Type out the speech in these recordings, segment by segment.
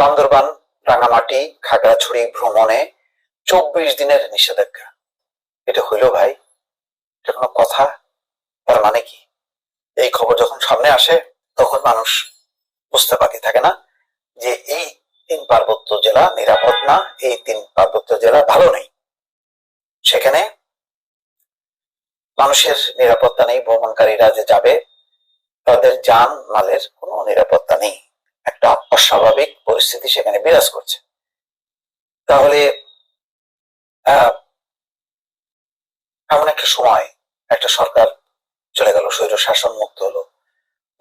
বান্দরবান, রাঙামাটি, খাগড়াছড়ি ভ্রমণে চব্বিশ দিনের নিষেধাজ্ঞা। এটা হইল ভাই, এটা কোনো কথা? তার মানে কি? এই খবর যখন সামনে আসে, তখন মানুষ বুঝতে বাকি থাকে না যে এই তিন পার্বত্য জেলা নিরাপদ না, এই তিন পার্বত্য জেলা ভালো নেই। সেখানে মানুষের নিরাপত্তা নেই, ভ্রমণকারীরা যে যাবে, তাদের যান মালের কোনো নিরাপত্তা নেই। একটা অস্বাভাবিক পরিস্থিতি সেখানে বিরাজ করছে। তাহলে এমন একটা সময় একটা সরকার চলে গেল, স্বৈর শাসন মুক্ত হলো।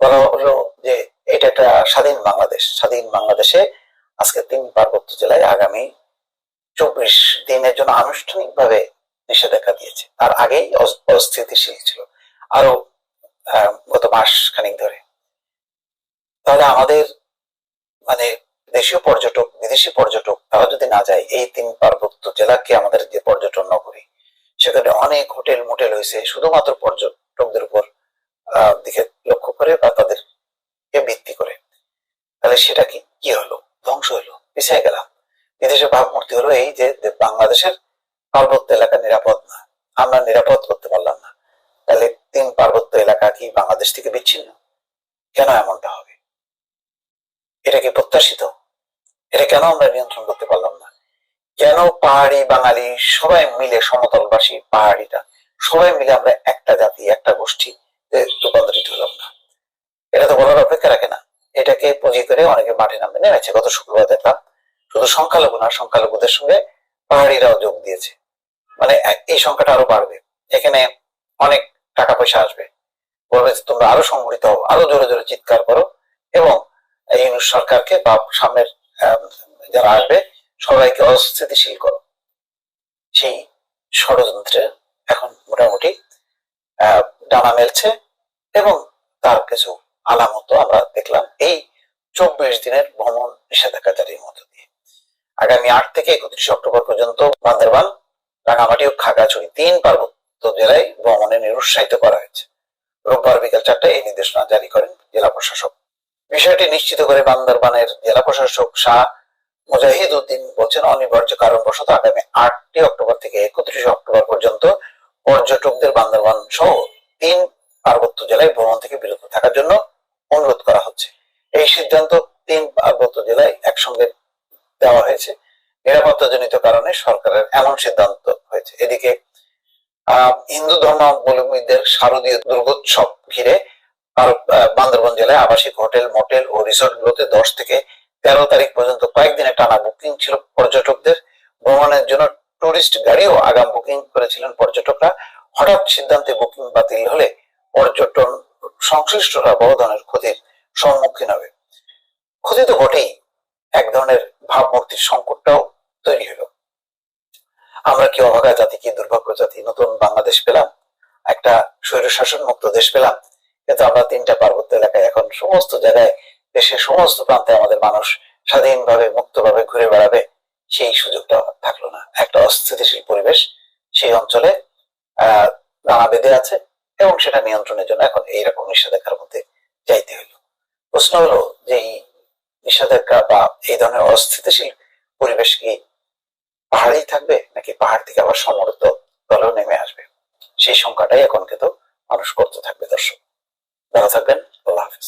বলা হলো যে, এটা একটা স্বাধীন বাংলাদেশ। স্বাধীন বাংলাদেশে আজকে তিন পার্বত্য জেলায় আগামী চব্বিশ দিনের জন্য আনুষ্ঠানিকভাবে নিষেধাজ্ঞা দিয়েছে। তার আগেই অস- অস্থিতিশীল ছিল। আরও গত মাস খানিক ধরে। তাহলে আমাদের মানে দেশীয় পর্যটক, বিদেশি পর্যটক, তারা যদি না যায়, এই তিন পার্বত্য জেলাকে আমাদের যে পর্যটন নগরী, সেখানে অনেক হোটেল মোটেল হয়েছে, শুধুমাত্র পর্যটকদের উপর দিকে লক্ষ্য করে বা তাদের কে ভিত্তি করে। তাহলে সেটা কি? কি হলো? ধ্বংস হলো? পিছিয়ে গেলাম? বিদেশের ভাবমূর্তি হলো এই যে বাংলাদেশের পার্বত্য এলাকা নিরাপদ না। আমরা নিরাপদ করতে পারলাম না। তাহলে তিন পার্বত্য এলাকা কি বাংলাদেশ থেকে বিচ্ছিন্ন? কেন এমনটা হবে? এটা কি প্রত্যাশিত? কেন আমরা নিয়ন্ত্রণ করতে পারলাম না? কেন পাহাড়ি বাঙালি সবাই মিলে সমতলবাসী পাহাড়িটা সবাই মিলে আমরা একটা জাতি, একটা গোষ্ঠী রূপান্তরিত হলাম না? এটা তো বলার অপেক্ষা রাখে না। এটাকে পুঁজি করে অনেকে মাঠে নামে। নেমেছে, গত শুক্রবার দেখলাম। শুধু সংখ্যালঘু না, সংখ্যালঘুদের সঙ্গে পাহাড়িরাও যোগ দিয়েছে। মানে এই সংখ্যাটা আরও বাড়বে। এখানে অনেক টাকা পয়সা আসবে। বলবে তোমরা আরও সংগঠিত হও, আরও জোরে জোরে চিৎকার করো এবং এই সরকারকে বা সামনের যারা আসবে, সবাইকে অস্থিতিশীল করো। সেই ষড়যন্ত্রে এখন মোটামুটি ডানা মেলছে এবং তার কিছু আলামত আমরা দেখলাম এই চব্বিশ দিনের ভ্রমণ নিষেধাজ্ঞাজারির মধ্য দিয়ে। আগামী আট থেকে একত্রিশ অক্টোবর পর্যন্ত বান্দরবান, রাঙামাটি ও খাগড়াছড়ি তিন পার্বত্য জেলায় ভ্রমণে নিরুৎসাহিত করা হয়েছে। রোববার বিকেল চারটায় এই নির্দেশনা জারি করেন জেলা প্রশাসক। বিষয়টি নিশ্চিত করে বান্দরবানের জেলা প্রশাসক শাহ মুজাহিদ উদ্দিন বলছেন, অনিবার্য কারণবশত আগামী আটটি অক্টোবর থেকে একত্রিশে অক্টোবর পর্যন্ত পর্যটকদের বান্দরবান সহ তিন পার্বত্য জেলায় ভ্রমণ থেকে বিরত থাকার জন্য অনুরোধ করা হচ্ছে। এই সিদ্ধান্ত তিন পার্বত্য জেলায় একসঙ্গে দেওয়া হয়েছে। নিরাপত্তাজনিত কারণে সরকারের এমন সিদ্ধান্ত হয়েছে। এদিকে হিন্দু ধর্মাবলম্বীদের শারদীয় দুর্গোৎসব ঘিরে বান্দরবান জেলায় আবাসিক হোটেল, মোটেল ও রিসোর্ট গুলোতে দশ থেকে তেরো তারিখ পর্যন্ত কয়েকদিনের টানা বুকিং ছিল পর্যটকদের। ভ্রমণের জন্য টুরিস্ট গাড়িও আগাম বুকিং করেছিলেন পর্যটকরা। হঠাৎ সিদ্ধান্তে বুকিং বাতিল হলে পর্যটন সংশ্লিষ্টরা বড় ধরনের ক্ষতির সম্মুখীন হবে। ক্ষতি তো ঘটেই এক ধরনের ভাবমূর্তির সংকটটাও তৈরি হলো। আমরা কি অভাগা জাতি কি দুর্ভাগ্য জাতি? নতুন বাংলাদেশ পেলাম, একটা স্বৈর শাসন মুক্ত দেশ পেলাম, কিন্তু আমরা তিনটা পার্বত্য এলাকায় এখন সমস্ত জায়গায় দেশের সমস্ত প্রান্তে আমাদের মানুষ স্বাধীনভাবে, মুক্তভাবে ঘুরে বেড়াবে, সেই সুযোগটা থাকল না। একটা অস্থিতিশীল পরিবেশ সেই অঞ্চলে, আহ বেঁধে আছে এবং সেটা নিয়ন্ত্রণের জন্য এখন এইরকম নিষেধাজ্ঞার মধ্যে যাইতে হলো প্রশ্ন হলো যে এই নিষেধাজ্ঞা বা এই ধরনের অস্থিতিশীল পরিবেশ কি পাহাড়েই থাকবে নাকি পাহাড় থেকে আবার সমর্থ দলেও নেমে আসবে? সেই সংখ্যাটাই এখন কিন্তু মানুষ করতে থাকবে, দর্শক। ভালো থাকবেন, আল্লাহ হাফিজ।